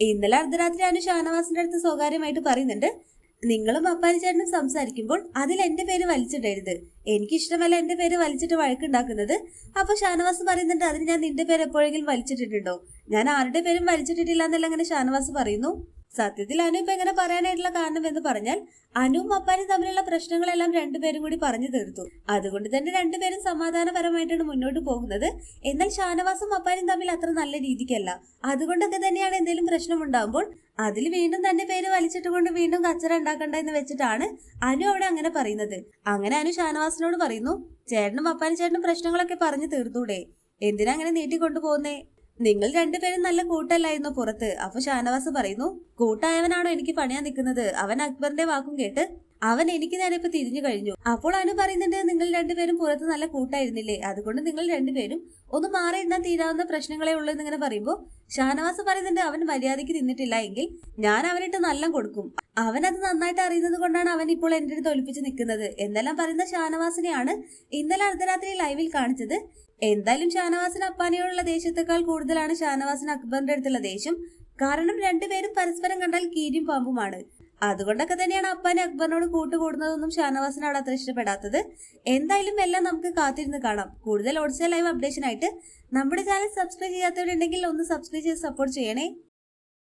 ഇന്നലെ അർദ്ധരാത്രി അനു ഷാനവാസിന്റെ അടുത്ത് സ്വകാര്യമായിട്ട് പറയുന്നുണ്ട് നിങ്ങളും അപ്പാനി ചേട്ടനും സംസാരിക്കുമ്പോൾ അതിൽ എന്റെ പേര് വലിച്ചിടരുത്. എനിക്കിഷ്ടമല്ല എന്റെ പേര് വലിച്ചിട്ട് വഴക്കുണ്ടാക്കുന്നത്. അപ്പൊ ഷാനവാസ് പറയുന്നുണ്ട് അതിന് ഞാൻ നിന്റെ പേര് എപ്പോഴെങ്കിലും വലിച്ചിട്ടിട്ടുണ്ടോ? ഞാൻ ആരുടെ പേരും വലിച്ചിട്ടിട്ടില്ല എന്നല്ല അങ്ങനെ ഷാനവാസ് പറയുന്നു. സത്യത്തിൽ അനു ഇപ്പൊ എങ്ങനെ പറയാനായിട്ടുള്ള കാരണം എന്ന് പറഞ്ഞാൽ അനുവും അപ്പാനും തമ്മിലുള്ള പ്രശ്നങ്ങളെല്ലാം രണ്ടുപേരും കൂടി പറഞ്ഞു തീർത്തു. അതുകൊണ്ട് തന്നെ രണ്ടുപേരും സമാധാനപരമായിട്ടാണ് മുന്നോട്ട് പോകുന്നത്. എന്നാൽ ഷാനവാസും അപ്പാനും തമ്മിൽ അത്ര നല്ല രീതിക്കല്ല. അതുകൊണ്ടൊക്കെ തന്നെയാണ് എന്തെങ്കിലും പ്രശ്നം ഉണ്ടാകുമ്പോൾ അതിൽ വീണ്ടും തന്റെ പേര് വലിച്ചിട്ട് കൊണ്ട് വീണ്ടും കച്ചറ ഉണ്ടാക്കണ്ട എന്ന് വെച്ചിട്ടാണ് അനു അവിടെ അങ്ങനെ പറയുന്നത്. അങ്ങനെ അനു ഷാനവാസിനോട് പറയുന്നു ചേട്ടനും അപ്പാനും ചേട്ടനും പ്രശ്നങ്ങളൊക്കെ പറഞ്ഞു തീർത്തൂടെ? എന്തിനാ അങ്ങനെ നീട്ടിക്കൊണ്ടു പോകുന്നേ? നിങ്ങൾ രണ്ടുപേരും നല്ല കൂട്ടല്ലായിരുന്നു പുറത്ത്. അപ്പൊ ഷാനവാസ് പറയുന്നു കൂട്ടായവനാണോ എനിക്ക് പണിയാൻ നിൽക്കുന്നത്? അവൻ അക്ബറിന്റെ വാക്കും കേട്ട് അവൻ എനിക്ക് നേരെ ഇപ്പൊ തിരിഞ്ഞു കഴിഞ്ഞു. അപ്പോൾ അനു പറയുന്നുണ്ട് നിങ്ങൾ രണ്ടുപേരും പുറത്ത് നല്ല കൂട്ടായിരുന്നില്ലേ? അതുകൊണ്ട് നിങ്ങൾ രണ്ടുപേരും ഒന്ന് മാറി ഇരുന്നാൽ തീരാവുന്ന പ്രശ്നങ്ങളെ ഉള്ളൂ എന്നിങ്ങനെ പറയുമ്പോൾ ഷാനവാസ് പറയുന്നുണ്ട് അവൻ മര്യാദയ്ക്ക് തിന്നിട്ടില്ല എങ്കിൽ ഞാൻ അവനിട്ട് നല്ല കൊടുക്കും. അവൻ അത് നന്നായിട്ട് അറിയുന്നത് കൊണ്ടാണ് അവൻ ഇപ്പോൾ എന്റെ അടുത്ത് ഒലിപ്പിച്ച് നിൽക്കുന്നത്. എന്നെല്ലാം പറയുന്ന ഷാനവാസിനെയാണ് ഇന്നലെ അർദ്ധരാത്രി ലൈവിൽ കാണിച്ചത്. എന്തായാലും ഷാനവാസിന് അപ്പാനയോടുള്ള ദേഷ്യത്തെക്കാൾ കൂടുതലാണ് ഷാനവാസിന് അക്ബറിന്റെ അടുത്തുള്ള ദേഷ്യം. കാരണം രണ്ടുപേരും പരസ്പരം കണ്ടാൽ കീരിയും പാമ്പുമാണ്. അതുകൊണ്ടൊക്കെ തന്നെയാണ് അപ്പൻ അക്ബറിനോട് കൂട്ടുകൂടുന്നതൊന്നും ഷാനവാസിന് അവിടെ അത്ര ഇഷ്ടപ്പെടാത്തത്. എന്തായാലും എല്ലാം നമുക്ക് കാത്തിരുന്ന് കാണാം. കൂടുതൽ ഓഡിസ ലൈവ് അപ്ഡേഷൻ ആയിട്ട് നമ്മുടെ ചാനൽ സബ്സ്ക്രൈബ് ചെയ്യാത്തവരുണ്ടെങ്കിൽ ഒന്ന് സബ്സ്ക്രൈബ് ചെയ്ത് സപ്പോർട്ട് ചെയ്യണേ.